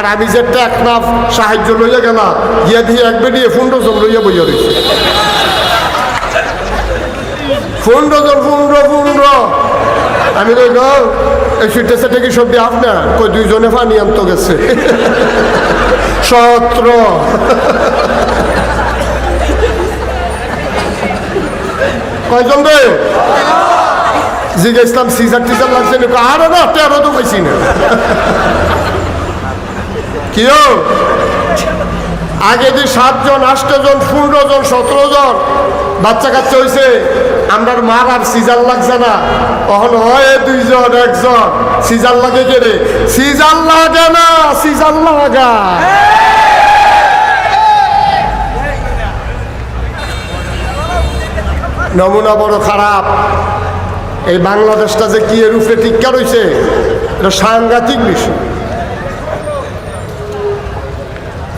আর আমি যে সাহায্য লইয়া গেলাম, গিয়া দিয়ে এক বেরিয়ে ফোন ডজন লইয়া বইয়া রয়েছে ফোন ডজন ফুন্ড্র ফুন্ড্র আমি কই এই সুইটে সেটে কি সব দিয়ে আপনার কই, দুইজনে পানি আনতো গেছে। সত্র। কয়জন রে? সিজার টিজার লাগছে আরে না, তেরো তো পাইছি না। কিও আগে যে সাতজন, আটজন পনেরো জন সতেরো জন বাচ্চা কাচ্চা হয়েছে আমরা মার আর সিজার লাগছে না। তখন হয় দুইজন, একজন। সিজার লাগে কে রে সিজার লাগে না, সিজার লাগা। নমুনা বড় খারাপ। এই বাংলাদেশটা যে কি এর উপরে টিক্কা রয়েছে এটা সাংঘাতিক বিষয়।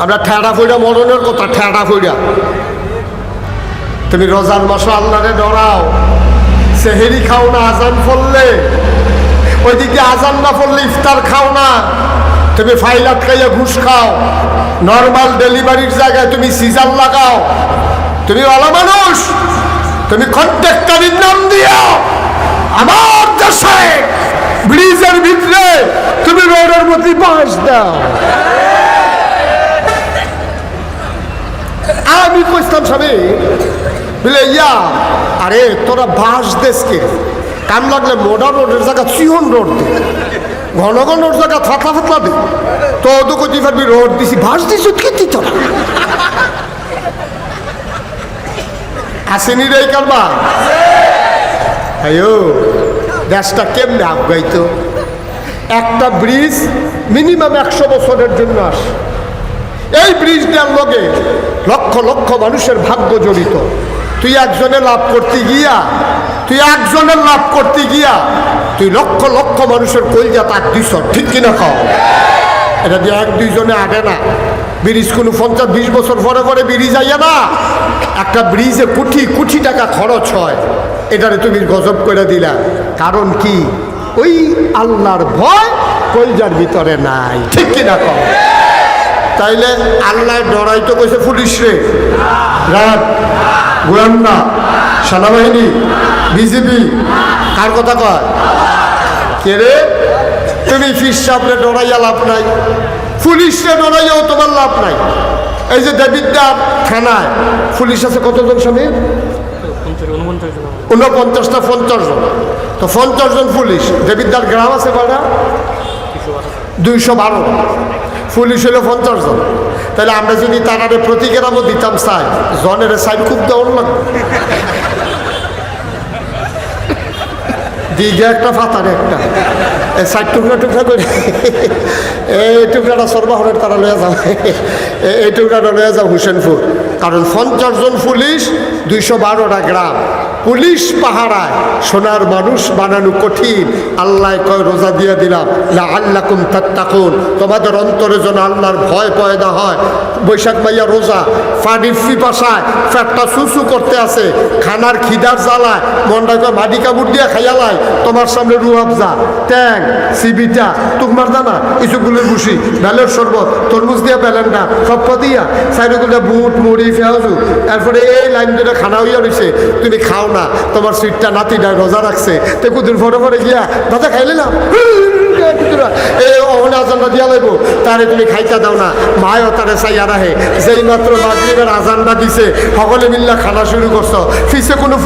আমরা ঠেড়া ফুইরা মরণের কথা, ঠেড়া ফুইরা। তুমি রোজার মাসে আল্লাহরে ডরাও। সেহেরি খাও না, আজান ফললে ওইদিকে আজান না পড়লে ইফতার খাও না। তুমি ফাইল আটকাইয়া ঘুষ খাও। নর্মাল ডেলিভারির জায়গায় তুমি সিজার লাগাও। তুমি ভালো মানুষ, তুমি কন্ট্রাক্টরের নাম দিও। আমার দেশে ব্রিজের ভিতরে তুমি রোডের মধ্যে বাঁশ দাও। আমি কইতাম সবে বলে, ইয়া, আরে, তোরা বাস দেশকে কাম লাগলে মোডা রোডের জায়গা চিহন রোড দে। ঘন ঘন রোড জায়গা ফাতলা ফাতলা দে। তো তো কইতে পারবি রোড দিছি, বাস দিছ কি তোরা? আসেনি রে কারবা আয়ো, দেশটা কেমনে আগাইতো? একটা ব্রিজ মিনিমাম একশো বছরের জন্য আসে। এই ব্রিজটার লগে লক্ষ লক্ষ মানুষের ভাগ্য জড়িত। তুই একজনে লাভ করতে গিয়া, তুই একজনের লাভ করতে গিয়া, তুই লক্ষ লক্ষ মানুষের কইজা তার দিস, ঠিক কিনা খাও এটা যে এক দুইজনে আগে না, ব্রিজ কোনো পঞ্চাশ বিশ বছর পরে পরে ব্রিজ আইয়া না, একটা ব্রিজে কোটি কোটি টাকা খরচ হয়। এটারে তুমি গজব করে দিলা। কারণ কি? ওই আল্লাহর ভয় কলজার ভিতরে নাই, ঠিক কিনা কম তাইলে আল্লাহ ডরাই তো কইছে পুলিশ রে। রাত গোয়েন্দা সেনাবাহিনী বিজেপি কার কথা কয়? কে রে? তুমি ফিস সাপরে ডরাইয়া লাভ নাই। পুলিশরে ডরাইয়াও তোমার লাভ নাই। এই যে দেবিদ্যার থানায় পুলিশ আছে কতজন স্বামী? উনপঞ্চাশটা পঞ্চাশ জন। তো পঞ্চাশ জন পুলিশ। দেবিদ্যার গ্রাম আছে বাড়া দুইশো বারো। পুলিশ হলো পঞ্চাশ জন। তাহলে আমরা যদি তারারে প্রতি গ্রামও দিতাম চাই জনের সাইড খুব দেওয়ার লাগবে। দিঘে একটা, ফাতারে একটা। সাইড টুকরা টুকরা করে। এই টুকরাটা সর্বাহরের তারা লয়ে যাও এই টুকরাটা লয়ে যাও হুসেনপুর। কারণ পঞ্চাশ জন পুলিশ, দুইশো বারোটা গ্রাম। পুলিশ পাহারায়, সোনার মানুষ বানানো কঠিন। আল্লাহ কয়, রোজা দিয়ে দিলাম। আল্লাহ কুম তাত্তাকুন। তোমাদের অন্তরে যেন আল্লাহর ভয় পয়দা হয়। বৈশাখ মাইয়া রোজা, পানির পিপাসায় ফ্যাটটা সুসু করতে আছে। খানার খিদার জ্বালায়। মনটা কয়, মাটি কাপড় দিয়ে খাইয়ালায় তোমার সামনে রুয়াবজা ট্যাং, সিবিটা। তুকমার দানা ইসুগুলের বুসি বেলের শরবত, তরমুজ দিয়া বেলেন্ডা সপ্পা দিয়া। সাইডগুলো বুট, মুড়ি, ফেয়াজু। এরপরে এই লাইন ধরে খানা হইয়া রয়েছে তুমি খাও তোমার সুইটটা নাতিটা রোজা রাখছে। তো কুদিন ফটো ফটো গিয়া, দাদা, খাইলে না? তুমি খাইতে দাও না মাত্র দিছে খানা কোনো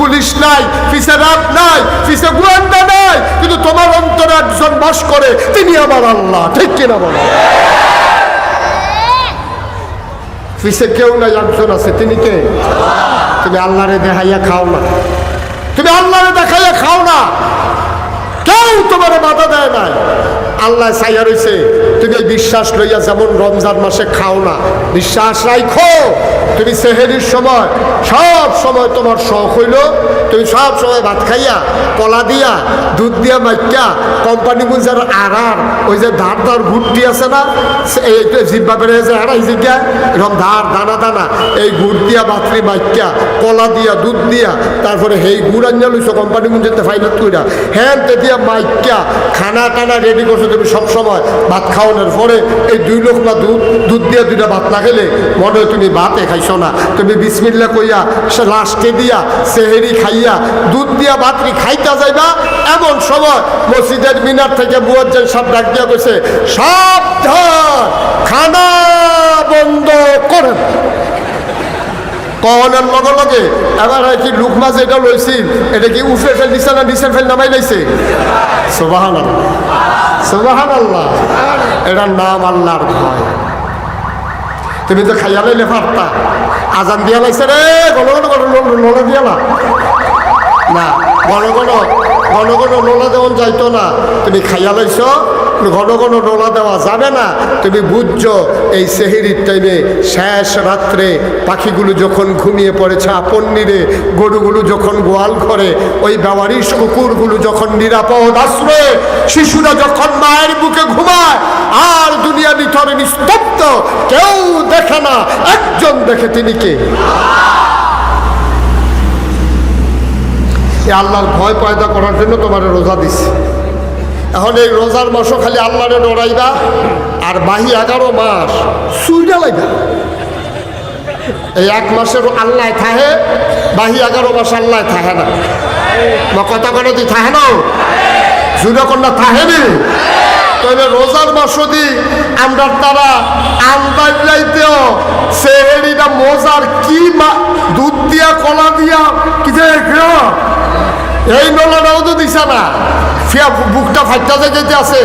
নাই নাই নাই, কিন্তু বাস তিনি আল্লাহ, ঠিক নাই আছে কে? তুমি আল্লাহরে দেখাইয়া খাও না। তুমি আল্লাহরে দেখাইয়া খাও না। কেউ তোমার বাধা দেয় নাই। আল্লাহ চাইয়া রয়েছে তুমি এই বিশ্বাস লইয়া যেমন রমজান মাসে খাও না, বিশ্বাস রাখো তুমি সেহেরির সময়, সব সময় তোমার শখ হইল। তুমি সব সময় ভাত খাইয়া, কলা দিয়া, দুধ দিয়া মাইকা, কোম্পানি গুঞ্জার আড়ার, ওই যে ধার ধার ঘুরটি আছে না এই জিব্বা বেড়ে যে আড়াই জিজ্ঞা এরকম ধার, দানা দানা, এই গুড় দিয়া, বাতরি মাইকা, কলা দিয়া, দুধ দিয়া, তারপরে হেই গুড় আনিয়া লইছো কোম্পানি গুঞ্জাতে ফাইনাল কইরা। হ্যাঁ তে দিয়া মাইকা, খানা টানা রেডি করছ তুমি সব সময়, ভাত খাও খাওয়ানোর পরে এই দুই লোক না দুধ দুধ দিয়ে দুইটা ভাত না খেলে মনে হয় তুমি ভাতে খাইছো না। তুমি বিসমিল্লা কইয়া, সে লাস্টে দিয়া সেহেরি খাইয়া, দুধ দিয়া ভাতরি খাইতা যাইবা, এমন সময় মসজিদের মিনার থেকে মুয়াজ্জেন সব ডাক দিয়া কইছে, সাবধান, খানা বন্ধ করেন। কহনের লগে লগে, এবার হয় কি লুকমা যেটা লইছিল এটা কি উফে ফেল দিছে না নিচে ফেল নামাই লাইছে? সোবাহান আল্লাহ সোবাহান এটার নাম আল্লাহর ভয়। তুমি তো খাইয়া লাইলে পারতা। আজান দিয়া লাইছে রে গণ গণ গণ লোলা দিয়া না। না ঘন ঘন ঘন ঘন নোলা যাইতো না। তুমি খাইয়া লাইছ ঘন ঘন ডোলা দেওয়া যাবে না। তুমি বুঝছ, এই সেহেরির টাইমে শেষ রাত্রে পাখিগুলো যখন ঘুমিয়ে পড়েছে আপন নিরে, গরুগুলো যখন গোয়াল করে ওই ব্যবহারিস কুকুরগুলো যখন নিরাপদ আশ্রয়ে, শিশুরা যখন মায়ের বুকে ঘুমায়, আর দুনিয়া নিথরে নিস্তব্ধ, কেউ দেখে না, একজন দেখে তিনি কে? আল্লাহর ভয় পয়দা করার জন্য তোমার রোজা দিছে। এখন এই রোজার মাসও খালি আল্লাহরে ডরাইবা আর বাহি এগারো মাস সুইটা লাইবা এই এক মাসের আল্লাহ থাহে বাহি এগারো মাস আল্লাহ থাহে না। বা কথা করে তুই থাহে না? জুড়ে কন্যা, থাহে নি? তবে রোজার মাসদি আমরা তারা আন্দাজ যাইতেও সেহেরিটা মজার কি দুধ দিয়া, কলা দিয়া, কি যে এই নলাটাও তো দিছে না। বুকটা ফাইটা যেতে আছে।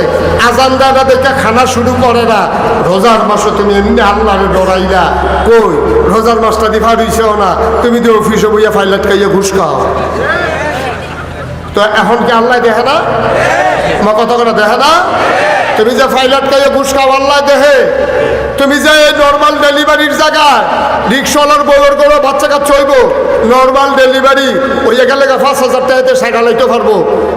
আজান দাদা দেখে খানা শুরু করে না। রোজার মাসে তুমি এমনি আল্লাহরে ডরাইলা। কই? রোজার মাসটা দিফা দিছেও না। তুমি তো অফিসে বইয়া ফাইলাট খাইয়া ঘুষ খাও। তো এখন কি আল্লাহ দেখে না? আমার কথা করে দেখে না? তুমি যে ফাইলাট খাইয়া ঘুষ খাও, আল্লাহ দেখে। তুমি যে নর্মাল ডেলিভারির জায়গায় রিক্সাওয়ালার বউয়ের করে বাচ্চা কাচ্চা হইব নর্মাল ডেলিভারি ওই গেলে পাঁচ হাজার টাকাতে সাইডা লাইতে পারব।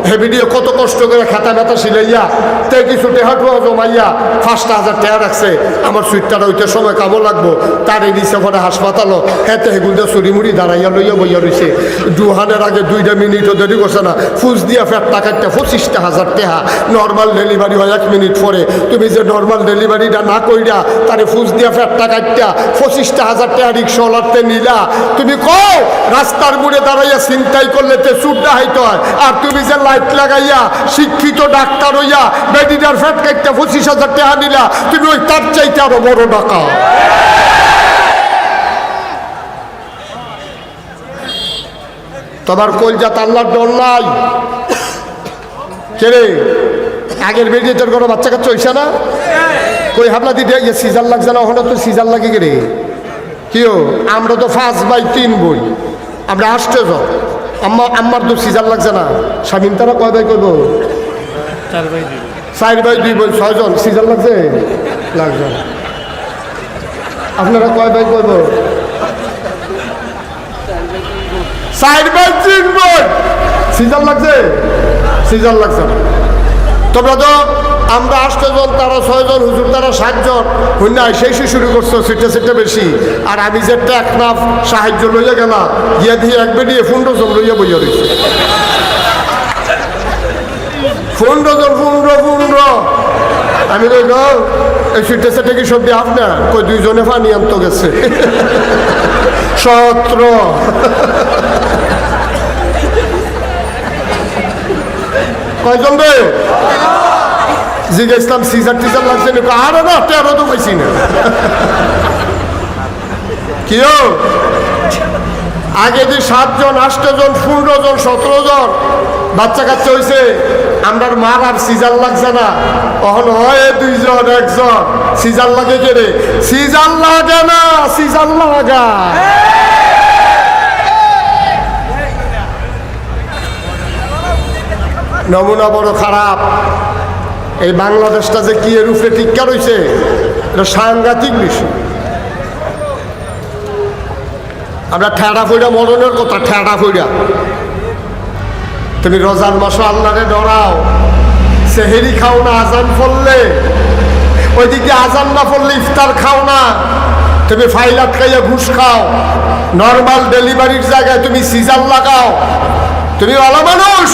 হেভি দিয়ে কত কষ্ট করে খাতা ব্যথা সিলাইয়া তে কিছু টেহাটুয়া জমাইয়া পাঁচটা হাজার টাকা রাখছে। আমার সুইটটা হইতে সময় কামো লাগবো। তার এই নিচে পরে হাসপাতালও হেতে হেগুলটা চুরি মুড়ি দাঁড়াইয়া লইয়া বইয়া রয়েছে দুহানের আগে দুইটা মিনিটও দেরি করছে না। ফুস দিয়া ফের টাকাটা পঁচিশটা হাজার টাকা। নর্মাল ডেলিভারি হয় এক মিনিট পরে। তুমি যে নর্মাল ডেলিভারিটা না কইরা তারে ফুস দিয়া ফের টাকাটা পঁচিশটা হাজার টাকা রিক্সাওয়ালারতে নিলা। তুমি কও রাস্তার মুড়ে দাঁড়াইয়া চিন্তাই করলে তে চুড্ডা হাইতে হয়। আর তুমি যে লাইট লাগাইয়া শিক্ষিত ডাক্তার হইয়া বেডিটার ফ্যাট কাটটা পঁচিশ হাজার টাকা নিলা, তুমি ওই তার চাইতে আরও বড় টাকা তোমার কলজাত আল্লাহর ডর নাই। কে রে? আগের বেরিয়ে তোর কোনো বাচ্চা কাচ্চা হইছে না? কই হাবলা দিদি ইয়ে সিজার লাগছে না ওখানে তো সিজার লাগে কে রে। কিও আমরা তো ফার্স্ট বাই তিন বই আমরা আসতে যাও আম্মা আম্মার তো সিজার লাগছে না। স্বামীন তারা কয় ভাই করব চার বাই দুই চার ভাই দুই বোন ছয়জন। সিজার লাগছে? লাগছে। আপনারা কয় ভাই করব চার বাই তিন বই সিজার লাগছে? সিজার লাগছে তোমরা তো আমরা আটজন তারা ছয়জন হুজুর তারা সাতজন হইনা সেই সে শুরু করছ সিটে সিটে বেশি। আর আমি যে টেকনাফ সাহায্য লইয়া গেলাম, গিয়া দিয়ে এক বেরিয়ে পনেরো জন লইয়া বইয়া রয়েছে পনেরো জন পনেরো পনেরো আমি কই এই সিটে সিটে কি সব দিয়ে আপনার কই, দুইজনে পানি আনতো গেছে। সতেরো। কয়জন রে? জিগে ইসলাম সিজার টিজার লাগছে আরে না তেরো তো পাইছি না। কিও আগে যে সাতজন, আটজন পনেরো জন সতেরো জন বাচ্চা কাচ্চা হয়েছে আমরার মার আর সিজার লাগছে না। তখন হয় দুইজন, একজন। সিজার লাগে কে রে? সিজার লাগে না, সিজার লাগা। নমুনা বড় খারাপ। এই বাংলাদেশটা যে কি এর উপরে টিক্কা রয়েছে এটা সাংঘাতিক বিষয়। আমরা ঠেড়া ফুইরা মরণের কথা, ঠেড়া ফুইরা। তুমি রোজার মাসও আল্লাহরে ডরাও, সেহেরি খাও না, আজান পড়লে। ওইদিকে আজান না পড়লে ইফতার খাও না। তুমি ফাইল আটকাইয়া ঘুষ খাও। নর্মাল ডেলিভারির জায়গায় তুমি সিজার লাগাও। তুমি ভালো মানুষ,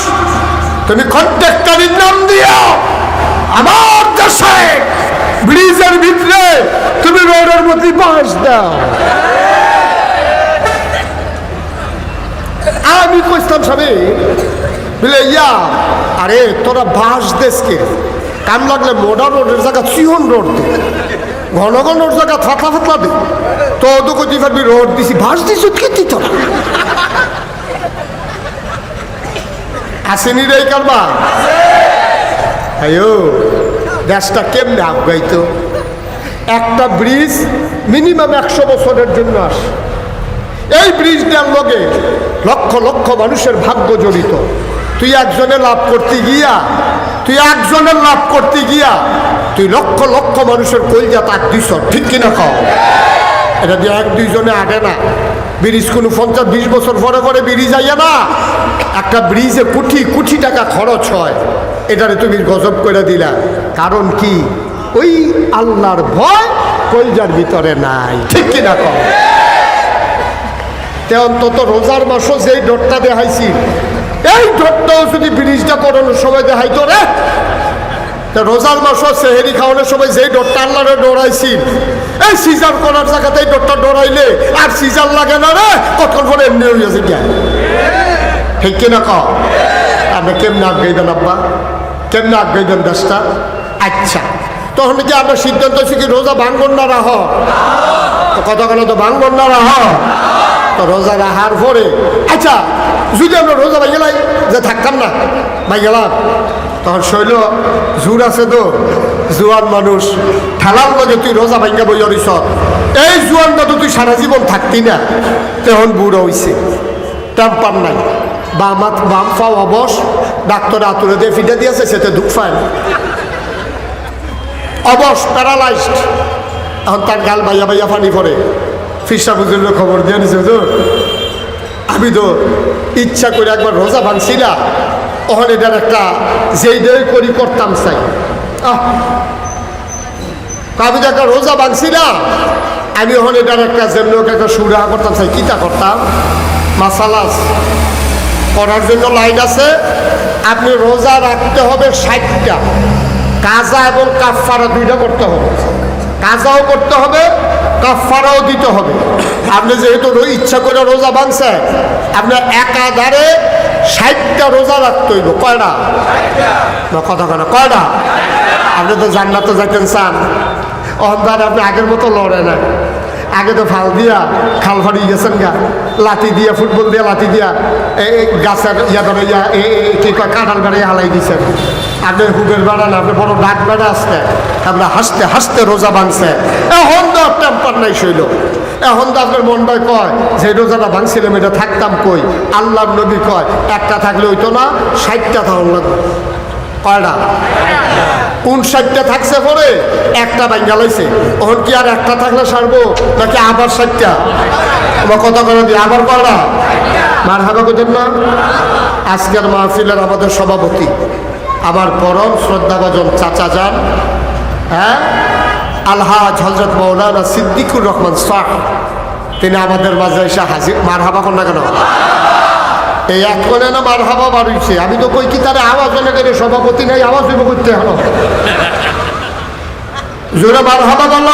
তুমি কন্ট্রাক্টারির নাম দিও আমার দেশে ব্রিজের ভিতরে তুমি রোডের মধ্যে বাঁশ দাও। আমি কইতাম, স্বামী, বলে, ইয়া, আরে, তোরা বাঁশ দেশকে কাম লাগলে মোডা রোডের জায়গা চিহন রোড দে। ঘন ঘন রোড জায়গা ফাতলা ফাতলা দে। তো তো কইতে পারবি রোড দিছি বাঁশ দিছ কি তোরা। আসেনি রে এই আয়ো, দেশটা কেমনে আগাইতো একটা ব্রিজ মিনিমাম একশো বছরের জন্য আসে। এই ব্রিজটার লগে লক্ষ লক্ষ মানুষের ভাগ্য জড়িত। তুই একজনে লাভ করতে গিয়া, তুই একজনের লাভ করতে গিয়া, তুই লক্ষ লক্ষ মানুষের কইজা তাক দিস, ঠিক কিনা খাও এটা দিয়ে এক দুইজনে আগে না ব্রিজ কোনো পঞ্চাশ বিশ বছর পরে পরে ব্রিজ আইয়া না, একটা ব্রিজে কোটি কোটি টাকা খরচ হয়। এটারে তুমি গজব করে দিলা। কারণ কি? ওই আল্লাহর ভয় কলজার ভিতরে নাই। ঠিক কিনা কম তে অন্তত রোজার মাসও যেই ডটটা দেখাইছি, এই ডটটাও যদি ব্রিজটা করানোর সময় দেখাইতো রে। রোজার মাসও সেহেরি খাওয়ানোর সময় যেই ডটটা আল্লাহরে ডরাইছি, এই সিজার করার জায়গাতে এই ডটটা ডরাইলে আর সিজার লাগে না রে, কতক্ষণ পরে এমনি হয়ে জ্ঞান ঠিক কিনা ক আপনি কেমনে আগাইবেন আব্বা? কেমনে আগাইবেন দেশটা আচ্ছা। তখন কি আমরা সিদ্ধান্ত হচ্ছে কি রোজা ভাঙ্গন না রাহ? কতক্ষণ তো ভাঙ্গন না রাহ? তো রোজা রাহার পরে। আচ্ছা যদি আমরা রোজা ভাই গেলাই যে থাকতাম না ভাই গেলাম তখন শৈল জোর আছে তো জোয়ান মানুষ ঠেলার লগে তুই রোজা ভাঙ্গা বই অরিস এই জোয়ানটা তো তুই সারা জীবন থাকতি না। তখন বুড়ো হইছে টেম্পার নাই। বাম বাম পাও অবস ডাক্তার আতুরে দিয়ে ফিটে দিয়েছে, সেতে দুঃখ পায় না। অবস প্যারালাইজড। এখন তার গাল বাইয়া বাইয়া পানি পড়ে। ফিসা বুজুর্গ খবর দিয়ে নিছে তো আমি তো ইচ্ছা করে একবার রোজা ভাঙছি না ওখানে এটার একটা যেই দেই করি করতাম চাই। আহ! আমি তো একটা রোজা ভাঙছি না আমি ওখানে এটার একটা যেমনি একটা সুরা করতাম চাই। কিতা করতাম? মাসালাস। করার জন্য লাইন আছে। আপনি রোজা রাখতে হবে ষাটটা। কাজা এবং কাফারা দুইটা করতে হবে। কাজাও করতে হবে কাফারাও দিতে হবে। আপনি যেহেতু ইচ্ছা করে রোজা ভাঙছে আপনার একাধারে ষাটটা রোজা রাখতে হইব। কয়টা? কথা কেন কয়টা? আপনি তো জান্নাতে যাইতেন চান অন্ধার আপনি আগের মতো লড়ে না আগে তো ফাল দিয়া খাল ফাড়ি গেছেন গা, লাঠি দিয়া, ফুটবল দিয়া লাঠি দিয়া এই গাছের ইয়া ধরে ইয়া কি কয়, কাঁঠাল বেড়ে হালাই দিছেন। আপনি হুবের বেড়া না, আপনি বড় ডাক বেড়া আসতে, আমরা হাসতে হাসতে রোজা ভাঙছে। এখন তো টেম্পার নাই শৈল। এখন তো আপনার মনটায় কয়, যে রোজাটা ভাঙছিলাম, এটা থাকতাম কই? আল্লাহর নবী কয়, একটা থাকলে হইতো না, ষাটটা থাকুন কয়টা? উনষাটটা থাকছে পরে একটা ব্যাঙ্গা লাইছে। ওখান কি আর একটা থাকলে সারবো, নাকি আবার ষাটটা? আমার কথা করে দিই আবার কয়টা মার হাবা করতেন না? আজকের মাহফিলের আমাদের সভাপতি। আমার পরম শ্রদ্ধাভাজন চাচা যান। হ্যাঁ? আলহাজ হজরত মৌলানা সিদ্দিকুর রহমান শাহ তিনি আমাদের মাঝে এসে হাজির মার হাবা না কেন? এই এক করে না মার হাবা বাড়িছে। আমি তো কই কি তারা আওয়াজ হলে করে সভাপতি নাই, আওয়াজ হইব করতে হলো? জোরে মার হাবা বল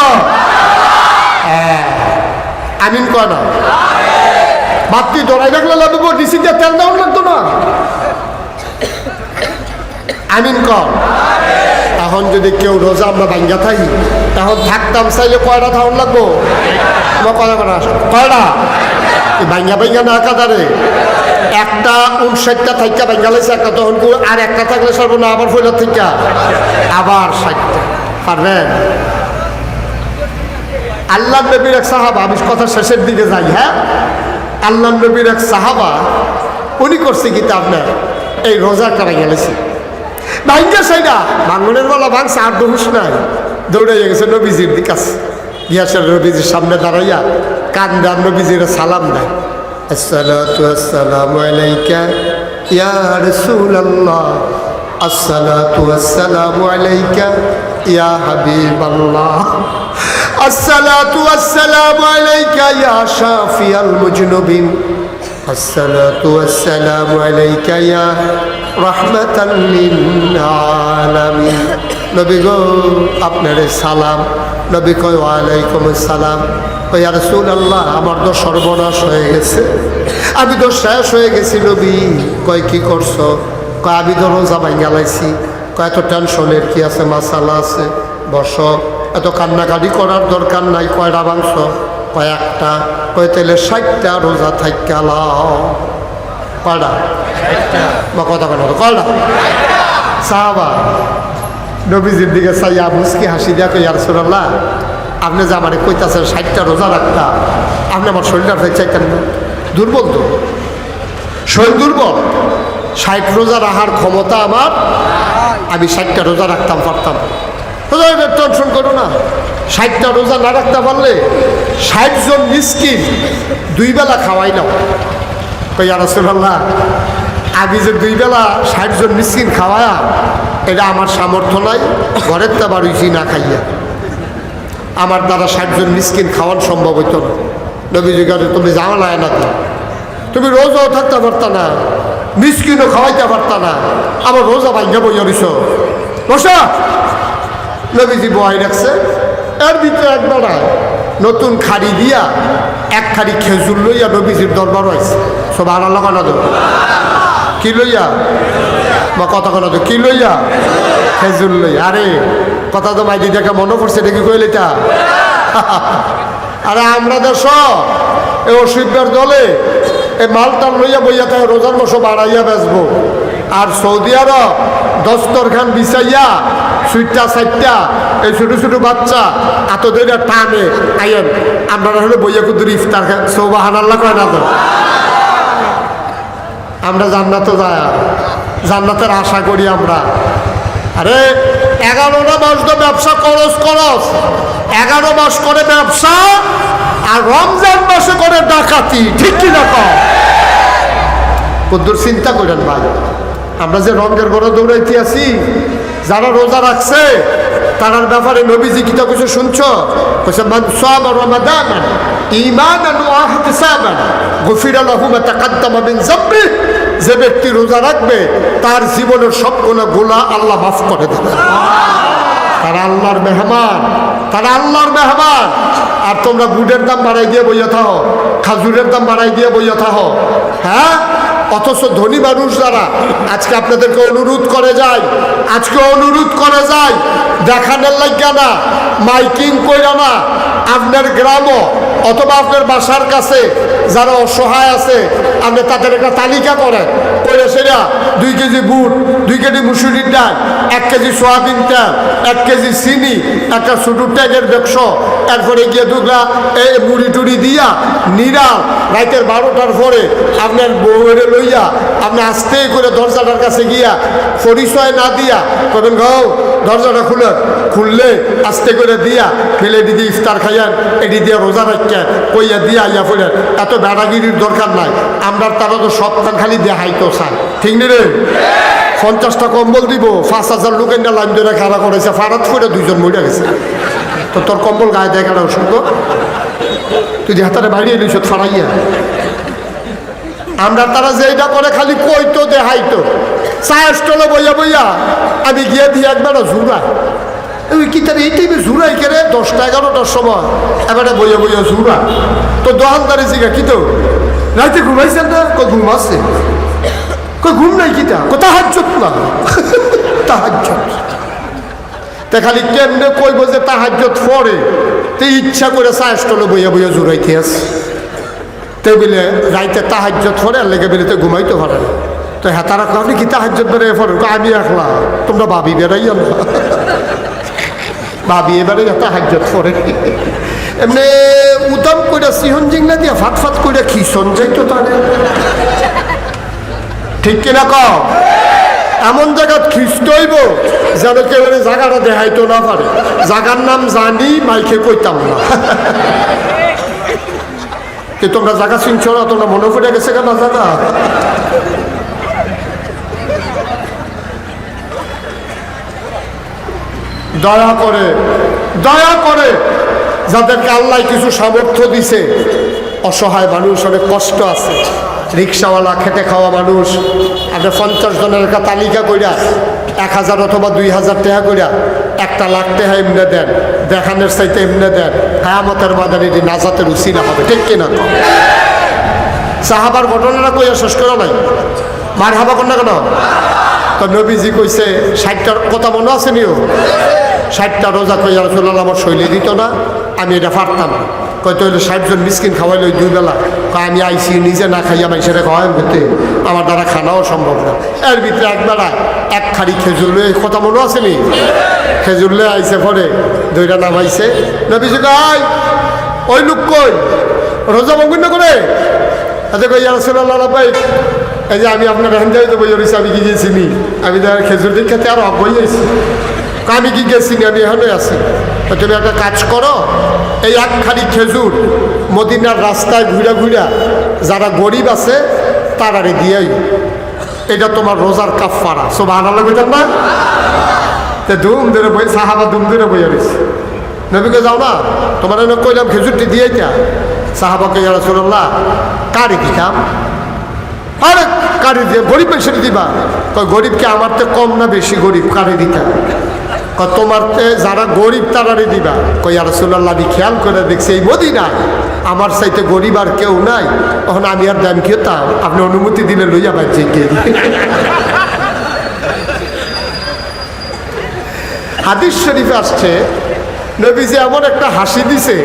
আমিন কয় না। বাপটি দৌড়াই রাখলে লাগবো ডিসি দিয়ে তেল দেওয়ার লাগতো না। আমিন কর এখন যদি কেউ রোজা আমরা ভাঙ্গা থাকি তখন থাকতাম চাইলে কয়টা থাউন লাগবো? কয়টা? কয়টা? ভাঙ্গা ভাঙ্গা না কাদারে। একটা উনষাটটা থাইকা ভাঙ্গা লাইছে, একটা তখন আর একটা থাকলে সর্ব না, আবার ফইলার থেকে আবার ষাটটা। পারবেন? আল্লাহ নবীর এক সাহাবা, আমি কথা শেষের দিকে যাই হ্যাঁ? আল্লাহ নবীর এক সাহাবা, উনি করছে কি তা আপনার? এই রোজা করা গেলেছে ভাঙ্গা সাইডা ভাঙ্গনের বেলা ভাঙছে, আর দোষ নাই। দৌড়াইয়া গেছে নবীজির দিকে আছে গিয়াসের নবীজির সামনে দাঁড়াইয়া কান্দে আর নবীজির সালাম দেয় আসসালাতু আসসালামু আলাইকা ইয়া রাসূলুল্লাহ আসসালাতু আসসালামু আলাইকা ইয়া হাবিবাল্লাহ الصلاة والسلام عليك يا شافي المجنبين الصلاة والسلام عليك يا رحمة للعالمين নবী গো আপনার সালাম নবী কয় ওয়ালাইকুম সালাম ওই আর রসুল আল্লাহ আমার তো সর্বনাশ হয়ে গেছে। আমি তো শেষ হয়ে গেছি নবী। কয় কি করছ? কয় আমি তো রোজা ভাঙ্গালাইছি কয় এত টেনশনের কি আছে মাসালা আছে? বস। এত কান্নাকাটি করার দরকার নাই কয়টা মাংস কয় একটা। কয় তাহলে ষাটটা রোজা থাকালাও কয়টা? বা কথা কেন কয়টা? সাহাবা। নবীজির দিকে চাইয়া মুসকি হাসি দিয়া ইয়ারসুল্লাহ আপনি যে আমার কইতাছেন ষাটটা রোজা রাখতা, আপনি আমার শরীরটা চাইতেন না। দুর্বল তো। শরীর দুর্বল। ষাট রোজা রাখার ক্ষমতা আমার। আমি ষাটটা রোজা রাখতাম, পারতাম টেনশন করো না। ষাটটা রোজা না রাখতে পারলে ষাট জন মিসকিন দুই বেলা খাওয়াই নাও। কই ইয়ারসুল্লাহ আমি যে দুই বেলা ষাট জন মিসকিন খাওয়ায়া এটা আমার সামর্থ্য নাই ঘরের তা বাড়িছি না খাইয়া। আমার দ্বারা ষাট জন মিসকিন খাওয়ান সম্ভব হইত না। নবীজি কাছে তুমি যাও না না তুমি রোজাও থাকতে পারতা না, মিসকিনও খাওয়াইতে পারতা না, আবার রোজা ভাঙ্গা বইয়া রইছ। বসা। নবীজি বহাই রাখছে। এর ভিতরে একবার নতুন খাড়ি দিয়া এক খাড়ি খেজুর লইয়া নবীজির দরবার হয়েছে সব আড়াল লাগানো দেবো কি লইয়া? বা কথা তো, কি লইয়া? খেজুর লইয়া আরে, কথা তো মাইদি দেখে মনে পড়ছে দেখি কইলে তা? আরে, আমরা দেশ এই অসুবিধার দলে এই মালটাল লইয়া বইয়া তাই রোজার বসো বাড়াইয়া বেচবো। আর সৌদি আরব দস্তরখান বিছাইয়া, সুইটটা, সাইটটা, এই ছোটো ছোটো বাচ্চা এত ধরে টানে। আইয়েন আপনারা হলে বইয়া কুদুর ইফতার খান সৌবাহান আল্লাহ কয় না তো? আমরা জান্নাতে যায় জান্নাতের আশা করি আমরা। আরে এগারোটা মাস তো ব্যবসা করস করস এগারো মাস করে ব্যবসা আর রমজান মাসে করে ডাকাতি, ঠিক কি না? কদ্দুর, চিন্তা করেন ভাই, আমরা যে রঙের ঘরে দৌড়াইতে আছি, যারা রোজা রাখছে, তারার ব্যাপারে নবীজি কিতা কিছু শুনছ? কইছে, মান সাবা রমাদানান ঈমানান ওয়া ইহতিসাবান, গুফিরা যে ব্যক্তি রোজা রাখবে, তার জীবনের সব কোনো গুনাহ আল্লাহ মাফ করে দেবে। তারা আল্লাহর মেহমান, তারা আল্লাহর মেহমান। আর তোমরা গুড়ের দাম বাড়াই দিয়ে বইয়া থাও, খাজুরের দাম বাড়াই দিয়ে বইয়া থাও। হ্যাঁ? অথচ ধনী মানুষ যারা, আজকে আপনাদেরকে অনুরোধ করে যায়, আজকে অনুরোধ করে যায়, দেখানোর লাগিয়া না, মাইকিং কইরা না, আপনার গ্রামও অথবা আপনার বাসার কাছে যারা অসহায় আছে আপনি তাদের একটা তালিকা করেন। করে সেটা দুই কেজি বুট, দুই কেজি মুসুরির ডাল, এক কেজি সোয়াবিন তেল, এক কেজি চিনি, একটা ছোটো ট্যাগের ব্যবস। এরপরে গিয়ে দুগলা এই মুড়ি টুড়ি দিয়া নিরাল। রাতের বারোটার পরে আপনার বউয়ের লইয়া, আপনি আস্তে করে দরজাটার কাছে গিয়া পরিচয় না দিয়া কবেন গাও, দরজাটা খুলে, খুললে আস্তে করে দিয়া ফেলে দিদি ইফতার খাইয়ান, এটি দিয়ে রোজা রাখেন, কইয়া দিয়া আইয়া ফেলেন এত বেড়াগিরির দরকার নাই আমরা তারা তো সপ্তাহ খালি দেখাইতো। চাই ঠিক নি রে? পঞ্চাশটা কম্বল দিব, পাঁচ হাজার লোকের লাইন ধরে খাড়া করেছে ফারাত করে দুইজন মরে গেছে। তো তোর কম্বল গায়ে দেয় কেন শুনব তুই যে হাতারে বাইরে এলিস ফাড়াইয়া। আমরা তারা যে এটা করে খালি কইতো দেখাইতো চায়ের স্টলে বইয়া বইয়া আমি গিয়ে দিয়ে একবার জুড়া ওই কি তার, এই টাইমে জুড়াই কেড়ে দশটা, এগারোটার সময়। এবারে বইয়া বইয়া জুড়া তো দোকানদারি জিগা কি তো? রাইতে ঘুমাইছেন না? কই ঘুম আছে? কই, ঘুম নাই কিতা? কোথা হাজ্জত না। তাহাজ্জত তে খালি কেমনে কইব যে তাহাজ্জত পরে তে ইচ্ছা করে চায়ের স্টলে বইয়া বইয়া জুড়াইতে আছে। টেবিলে রাইতে তাহাজ্জত পরে আর লেগে বেরিতে ঘুমাইতে পারে না। তো হ্যাঁ তারা কাউনি কি তাহাজ্জত বেড়ে পড়ে আমি একলা। তোমরা ভাবি বেড়াইয়া না ভাবি এবারে তাহাজ্জত পরে এমনি উদম কইরা সিহন জিংলা দিয়া ফাট ফাট কইরা খিসন যাইতো তারে। ঠিক কিনা কও? এমন জায়গাত খ্রিস্ট হইব যেন কেউ জায়গাটা দেখাইতো না পারে। জায়গার নাম জানি, মাইকে কইতাম না। যে তোমরা জায়গা চিনছ না? তোমরা মনে পড়ে গেছে কেন জায়গা দয়া করে দয়া করে যাদেরকে আল্লাহ কিছু সামর্থ্য দিছে, অসহায় মানুষ অনেক কষ্ট আছে। রিক্সাওয়ালা খেটে খাওয়া মানুষ, আপনি পঞ্চাশ জনের একটা তালিকা কইরা এক হাজার অথবা দুই হাজার টাকা কইরা একটা লাখ টাকা এমনি দেন, দেখানোর চাইতে এমনি দেন, কায়ামতের মাদান এটি নাজাতের উসিলা হবে, ঠিক কিনা? সাহাবার ঘটনাটা কইয়া শেষ করা নাই? মার হাবা না কেন? তো নবীজি কইছে, ষাটটার কথা মনে আছে নিও? ষাটটা রোজা কইয়া রসুল্লাহ আমার শৈলী দিত না, আমি এটা পারতাম কয় তো ষাটজন মিসকিন খাওয়াইল দুই বেলা। আমি আইসি নিজে না খাইয়া মাইসেরা খাওয়াই ভেতে আমার দ্বারা খানাও সম্ভব না। এর ভিতরে এক বেলা এক খাড়ি খেজুর লয়ে কথা মনে আছে নি? খেজুর লয়ে আইসে পরে দুইটা নামাইছে। নবীজি কয় ওই লোক কই? রোজা মঙ্গল করে? আচ্ছা কই রসুল্লাহ ভাই এই যে আমি আপনার হেন যাই তো বই রয়েছি আমি কি গেছি নি? আমি তো খেজুর দিন খেতে আরও বই আইছি আমি কি গেছি নি? আমি এখানে আছি। তুমি একটা কাজ করো, এই একখানি খেজুর মদিনার রাস্তায় ঘুরা ঘুরা যারা গরিব আছে, তারারে দিয়েই। এটা তোমার রোজার কাফারা সব আনালে বুঝলেন না? তে ধুম ধরে বই, সাহাবা ধুম ধরে বই রয়েছে নবীকে যাও না? তোমার এনে কইলাম খেজুরটি দিয়ে যা সাহাবাকে রসুল্লাহ কারে দিতাম? আরে কারে দিয়ে গরিব বেশি দিবা? কয় গরিবকে আমার তো কম না বেশি গরিব? কারে দিতাম? তোমার যারা গরিব তারারে দিবা। কই রসুল্লাহ আমি খেয়াল করে দেখছি এই মদিনা আমার সাইতে গরিব আর কেউ নাই। তখন আমি আর দাম খেতাম আপনি অনুমতি দিলে লইয়া পাচ্ছি গিয়ে হাদিস শরীফে আসছে, নবীজি এমন একটা হাসি দিছে,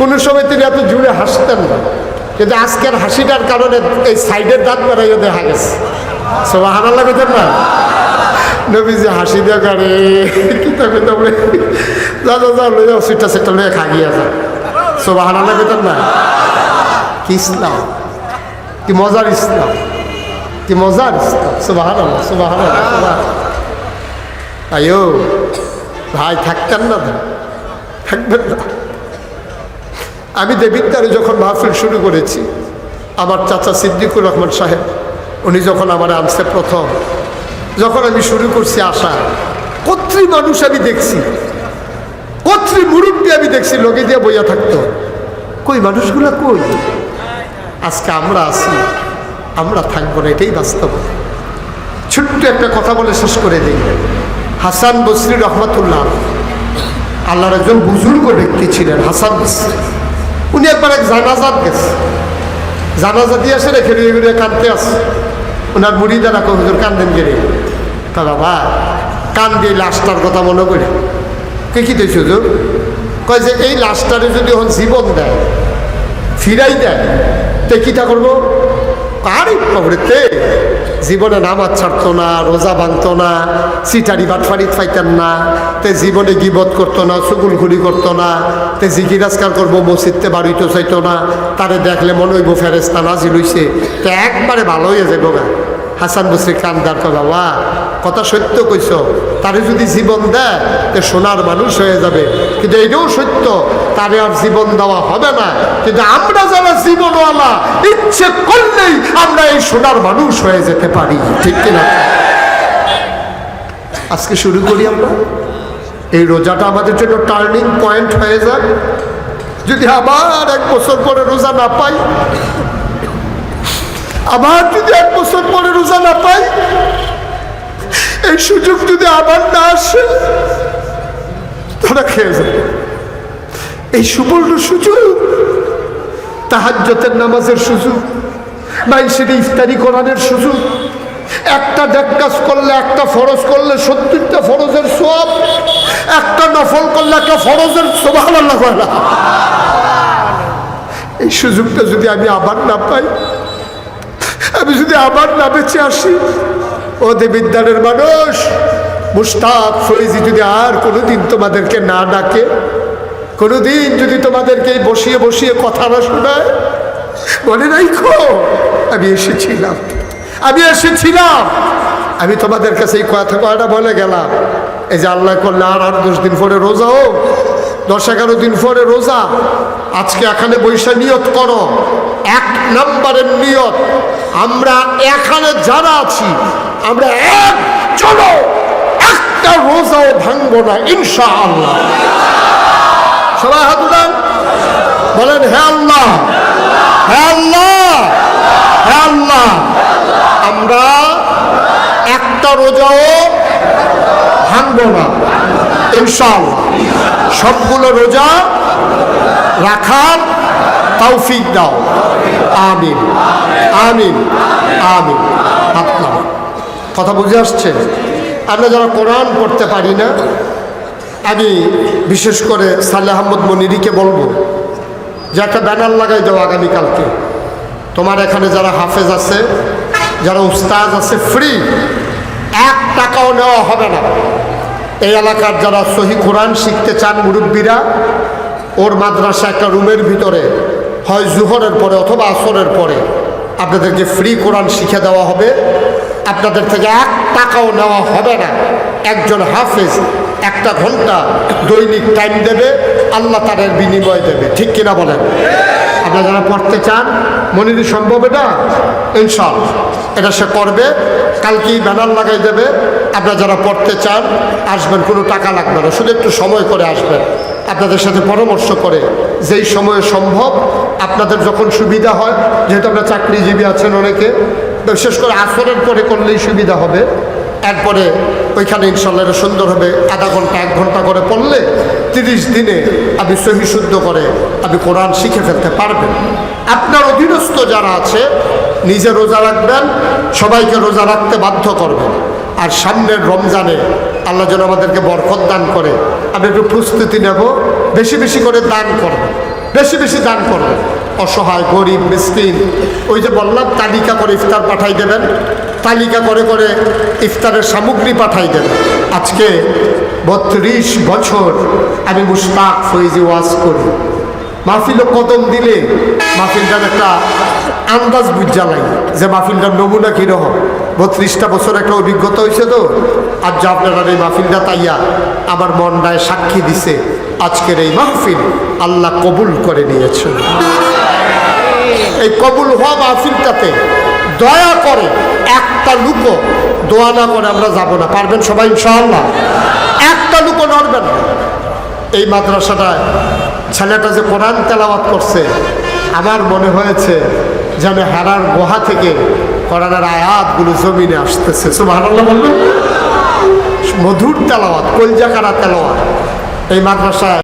কোনো সময় তিনি এত জুড়ে হাসতেন না। কিন্তু আজকের হাসিটার কারণে এই সাইডের দাঁত বেড়াইও দেখা গেছে। সব হানা লাগতেন না? নবীজি হাসি দিয়ে করে কি তবে যা যা যা, লইয়া সিটটা সেটা লইয়া খা গিয়া যা। সব হানা লাগতেন না? কি ইসলাম? কি মজার ইসলাম? কি মজার ইসলাম? সুবাহ সুবাহ সুবাহ আয়ো, ভাই, থাকতেন না? থাকবেন না। আমি দেবিদ্দারে যখন মাহফিল শুরু করেছি, আমার চাচা সিদ্দিকুর রহমান সাহেব, উনি যখন আমার আনছে প্রথম, যখন আমি শুরু করছি আসা কত্রী মানুষ আমি দেখছি। কত্রী মুরব্বী আমি দেখছি, লোকে দিয়ে বইয়া থাকতো। কই, মানুষগুলা কই? আজকে আমরা আছি, আমরা থাকব না, এটাই বাস্তব। ছোট্ট একটা কথা বলে শেষ করে দিই। হাসান বসরি রহমতুল্লাহ আল্লাহর একজন বুজুর্গ ব্যক্তি ছিলেন, হাসান বসরি। উনি একবার এক জানাজাত গেছে জানাজা দিয়ে আসে রেখে ঘুরে কাঁদতে আসে ওনার মুড়ি দ্বারা হুজুর কান্দেন গেলে তা বাবা কান দিয়ে লাশটার কথা মনে করে। কে কি দিয়েছে হুজুর? কয় যে এই লাশটারে যদি এখন জীবন দেয়, ফিরাই দেয়, তে কিটা করব? আরে কবরেতে জীবনে নামাজ ছাড়তো না, রোজা ভাঙতো না, সিটারি বাটফারি পাইতেন না, তে জীবনে গিবত করতো না সুগুলঘুরি করতো না, তে জিকিরাজকার করব, মসজিদতে বাড়িতে চাইতো না, তারে দেখলে মনে হইব ফেরেস্তা নাজি লইছে তো একবারে ভালো হয়ে যাব গা। হাসান বসরি কান্দার কো বাবা কথা সত্য কইছ, তারে যদি জীবন দেয়, তে সোনার মানুষ হয়ে যাবে। কিন্তু এটাও সত্য, তারে আর জীবন দেওয়া হবে না। কিন্তু আমরা যারা জীবনওয়ালা, ইচ্ছে করলেই আমরা এই সোনার মানুষ হয়ে যেতে পারি। ঠিক কিনা? আজকে শুরু করি আমরা। এই রোজাটা আমাদের জন্য টার্নিং পয়েন্ট হয়ে যাক। যদি আবার এক বছর পরে রোজা না পাই, আবার যদি এক বছর পরে রোজা না পাই এই সুযোগ যদি আবার না আসে তারা খেয়ে যাবে। এই সুবর্ণ সুযোগ তাহাজ্যতের নামাজের সুযোগ মাইসের ইফতারি করানোর সুযোগ, একটা দেখ কাজ করলে একটা ফরজ করলে সত্তরটা ফরজের সব একটা নফল করলে একটা ফরজের করে না। এই সুযোগটা যদি আমি আবার না পাই, আমি যদি আবার না বেঁচে আসি ও দেবিদ্যানের মানুষ মুস্তাক ফরিজি যদি আর কোনোদিন তোমাদেরকে না ডাকে, কোনোদিন যদি তোমাদেরকে বসিয়ে বসিয়ে কথা না শোনায়, মনে নাই খো আমি এসেছিলাম। আমি এসেছিলাম। আমি তোমাদের কাছে এই কথা কয়টা বলে গেলাম। এই যে আল্লাহ করলে আর আট, দশ দিন পরে রোজা হোক, দশ, এগারো দিন পরে রোজা। আজকে এখানে বৈশা নিয়ত করো। এক নম্বরের নিয়ত, আমরা এখানে যারা আছি আমরা এক, চলো, একটা রোজাও ভাঙবো না ইনশা আল্লাহ সবাই হাত বলেন, হে আল্লাহ হে আল্লাহ হে আল্লাহ, আমরা একটা রোজাও ভাঙবো না, ইনশাআল্লাহ। সবগুলো রোজা রাখার তৌফিক দাও। আমিন আমিন আমিন। নামা। কথা বুঝে আসছে? আমরা যারা কোরআন পড়তে পারি না, আমি বিশেষ করে সালেহ আহমদ মনিরিকে বলব, যে একটা ব্যানার লাগাই দাও আগামীকালকে। তোমার এখানে যারা হাফেজ আছে, যারা উস্তাজ আছে, ফ্রি। এক টাকাও নেওয়া হবে না। এই এলাকার যারা সহি কোরআন শিখতে চান মুরব্বীরা, ওর মাদ্রাসা একটা রুমের ভিতরে, হয় জুহরের পরে অথবা আসরের পরে, আপনাদেরকে ফ্রি কোরআন শিখে দেওয়া হবে। আপনাদের থেকে এক টাকাও নেওয়া হবে না। একজন হাফেজ একটা ঘণ্টা দৈনিক টাইম দেবে, আল্লাহ তাদের বিনিময় দেবে। ঠিক কিনা বলেন? আপনারা যারা পড়তে চান, মনির, সম্ভব এটা? ইনশাল এটা সে করবে, কালকেই ব্যানার লাগাই দেবে। আপনারা যারা পড়তে চান, আসবেন, কোনো টাকা লাগবে না। শুধু একটু সময় করে আসবেন। আপনাদের সাথে পরামর্শ করে, যেই সময়ে সম্ভব, আপনাদের যখন সুবিধা হয়, যেহেতু আমরা চাকরিজীবী আছেন অনেকে বিশেষ করে আসরের পরে করলেই সুবিধা হবে। এরপরে ওইখানে ইনশাল্লাহ সুন্দর হবে। আধা ঘণ্টা, এক ঘণ্টা করে পড়লে তিরিশ দিনে আপনি সহি শুদ্ধ করে আপনি কোরআন শিখে ফেলতে পারবেন। আপনার অধীনস্থ যারা আছে, নিজে রোজা রাখবেন, সবাইকে রোজা রাখতে বাধ্য করবেন। আর সামনের রমজানে আল্লাহ যেন আমাদেরকে বরকত দান করে। আমি একটু প্রস্তুতি নেব, বেশি বেশি করে দান করবেন বেশি বেশি দান করবেন অসহায়, গরিব, মিসকিন, ওই যে বললাম, তালিকা করে ইফতার পাঠাই দেবেন। তালিকা করে করে ইফতারের সামগ্রী পাঠাই দেবেন। আজকে বত্রিশ বছর আমি মুশতাক ফৈজি ওয়াজ করি। মাহফিল কদম দিলে মাহফিলটার একটা আন্দাজ বুঝা লাগে যে মাহফিলটার নমুনা কীরকম। বত্রিশটা বছর একটা অভিজ্ঞতা হয়েছে তো। আর যা আপনারা এই মাহফিলটা তাইয়া আমার মনটায় সাক্ষী দিছে, আজকের এই মাহফিল আল্লাহ কবুল করে নিয়েছে। এই কবুল হওয়া মাহফিলটাতে দয়া করে একটা লুকো দোয়া না করে আমরা যাব না। পারবেন সবাই ইনশাআল্লাহ? একটা লুকো নড়বেন না। এই মাদ্রাসাটায় ছেলেটা যে কোরআন তেলাওয়াত করছে, আমার মনে হয়েছে যে আমি হারার গুহা থেকে কোরআনের আয়াতগুলো জমিনে আসতেছে। সুবহানাল্লাহ বলবেন? মধুর তেলাওয়াত, কলজাকারা তেলাওয়াত। এই মাদ্রাসায়